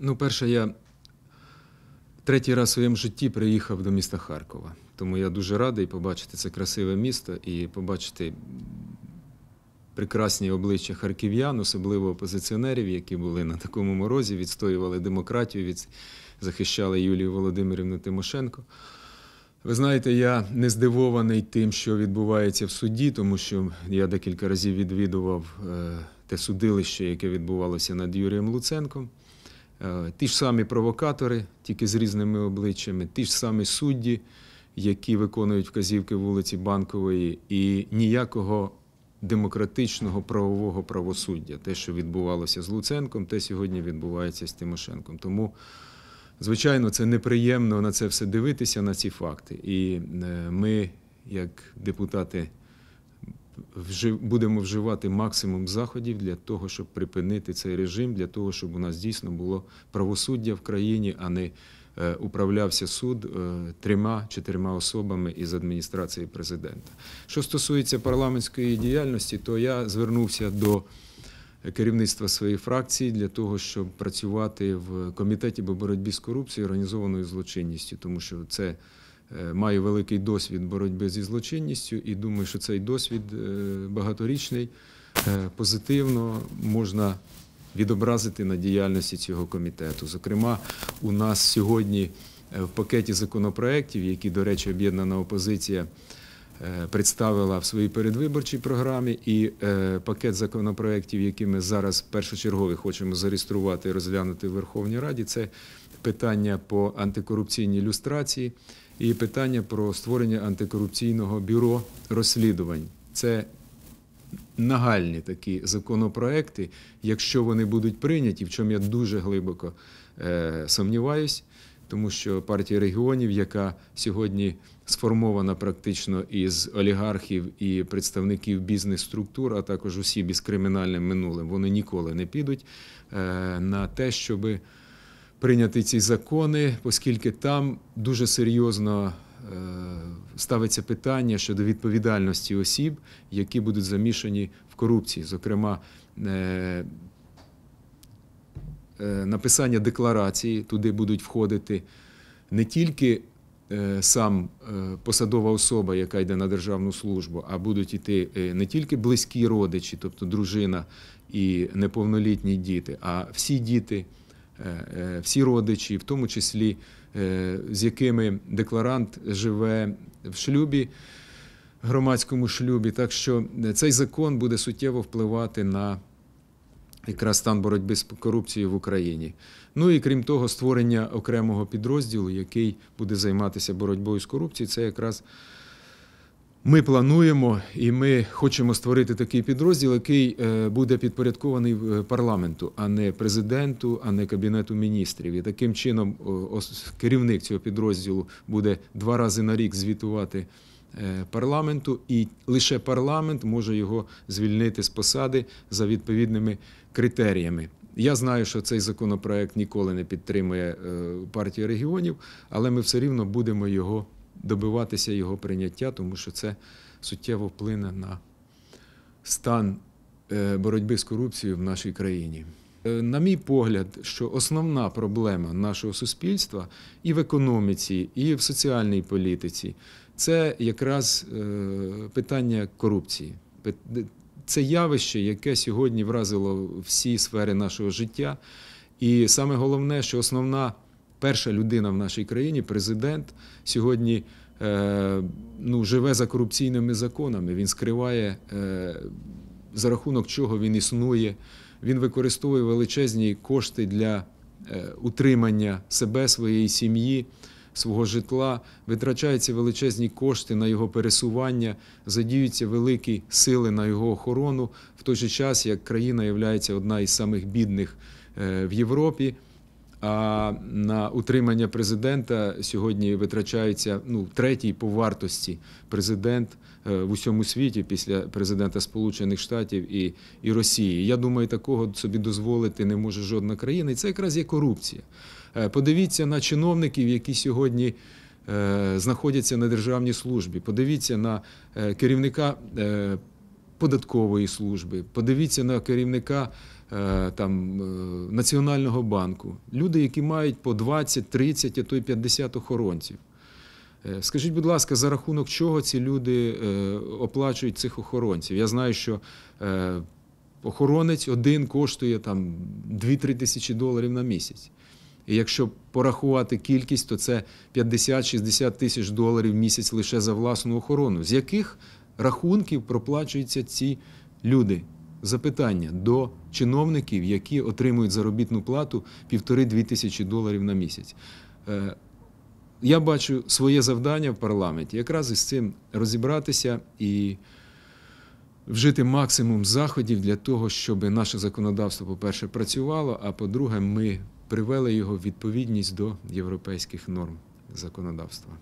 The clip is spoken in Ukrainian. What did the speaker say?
Ну, перше, я третій раз в своєму житті приїхав до міста Харкова. Тому я дуже радий побачити це красиве місто і побачити прекрасні обличчя харків'ян, особливо опозиціонерів, які були на такому морозі, відстоювали демократію, від... захищали Юлію Володимирівну Тимошенко. Ви знаєте, я не здивований тим, що відбувається в суді, тому що я декілька разів відвідував е, те судилище, яке відбувалося над Юрієм Луценком. Е, Ті ж самі провокатори, тільки з різними обличчями, ті ж самі судді, які виконують вказівки вулиці Банкової, і ніякого демократичного правового правосуддя. Те, що відбувалося з Луценком, те сьогодні відбувається з Тимошенком. Тому, звичайно, це неприємно на це все дивитися, на ці факти. І е, ми, як депутати, будемо вживати максимум заходів для того, щоб припинити цей режим, для того, щоб у нас дійсно було правосуддя в країні, а не е, управлявся суд е, трьома-чотирма особами із адміністрації президента. Що стосується парламентської діяльності, то я звернувся до керівництва своєї фракції для того, щоб працювати в комітеті по боротьбі з корупцією і організованою злочинністю, тому що це маю великий досвід боротьби зі злочинністю, і думаю, що цей досвід е, багаторічний е, позитивно можна відобразити на діяльності цього комітету. Зокрема, у нас сьогодні е, в пакеті законопроєктів, які, до речі, об'єднана опозиція е, представила в своїй передвиборчій програмі, і е, пакет законопроєктів, які ми зараз першочергові хочемо зареєструвати і розглянути в Верховній Раді, це питання по антикорупційній люстрації і питання про створення антикорупційного бюро розслідувань. Це нагальні такі законопроекти, якщо вони будуть прийняті, в чому я дуже глибоко е, сумніваюсь, тому що партія регіонів, яка сьогодні сформована практично із олігархів і представників бізнес-структур, а також осіб із кримінальним минулим, вони ніколи не підуть е, на те, щоби прийняти ці закони, оскільки там дуже серйозно е, ставиться питання щодо відповідальності осіб, які будуть замішані в корупції. Зокрема, е, е, написання декларації туди будуть входити не тільки сам посадова особа, яка йде на державну службу, а будуть йти не тільки близькі родичі, тобто дружина і неповнолітні діти, а всі діти, всі родичі, в тому числі е, з якими декларант живе в шлюбі, громадському шлюбі. Так що е, цей закон буде суттєво впливати на якраз стан боротьби з корупцією в Україні. Ну і крім того, створення окремого підрозділу, який буде займатися боротьбою з корупцією, це якраз ми плануємо і ми хочемо створити такий підрозділ, який е, буде підпорядкований е, парламенту, а не президенту, а не кабінету міністрів. І таким чином керівник цього підрозділу буде два рази на рік звітувати е, парламенту, і лише парламент може його звільнити з посади за відповідними критеріями. Я знаю, що цей законопроект ніколи не підтримує партія регіонів, але ми все рівно будемо його добиватися його прийняття, тому що це суттєво вплине на стан е, боротьби з корупцією в нашій країні. Е, На мій погляд, що основна проблема нашого суспільства і в економіці, і в соціальній політиці це якраз е, питання корупції. Це явище, яке сьогодні вразило всі сфери нашого життя. І саме головне, що основна перша людина в нашій країні, президент, сьогодні е, ну, живе за корупційними законами. Він скриває, е, за рахунок чого він існує. Він використовує величезні кошти для е, утримання себе, своєї сім'ї, свого житла. Витрачаються величезні кошти на його пересування, задіються великі сили на його охорону, в той же час, як країна є одна із самих бідних в Європі. А на утримання президента сьогодні витрачається ну, третій по вартості президент е, в усьому світі після президента Сполучених Штатів і, і Росії. Я думаю, такого собі дозволити не може жодна країна. І це якраз є корупція. Е, Подивіться на чиновників, які сьогодні е, знаходяться на державній службі. Подивіться на керівника податкової служби, подивіться на керівника е, там, е, Національного банку, люди, які мають по 20, 30, а то й 50 охоронців. Е, Скажіть, будь ласка, за рахунок чого ці люди оплачують цих охоронців? Я знаю, що охоронець один коштує 2-3 тисячі доларів на місяць. І якщо порахувати кількість, то це 50-60 тисяч доларів в місяць лише за власну охорону. З яких рахунків проплачуються ці люди? Запитання до чиновників, які отримують заробітну плату півтори-дві тисячі доларів на місяць. Е, Я бачу своє завдання в парламенті якраз із цим розібратися і вжити максимум заходів для того, щоб наше законодавство, по-перше, працювало, а по-друге, ми привели його в відповідність до європейських норм законодавства.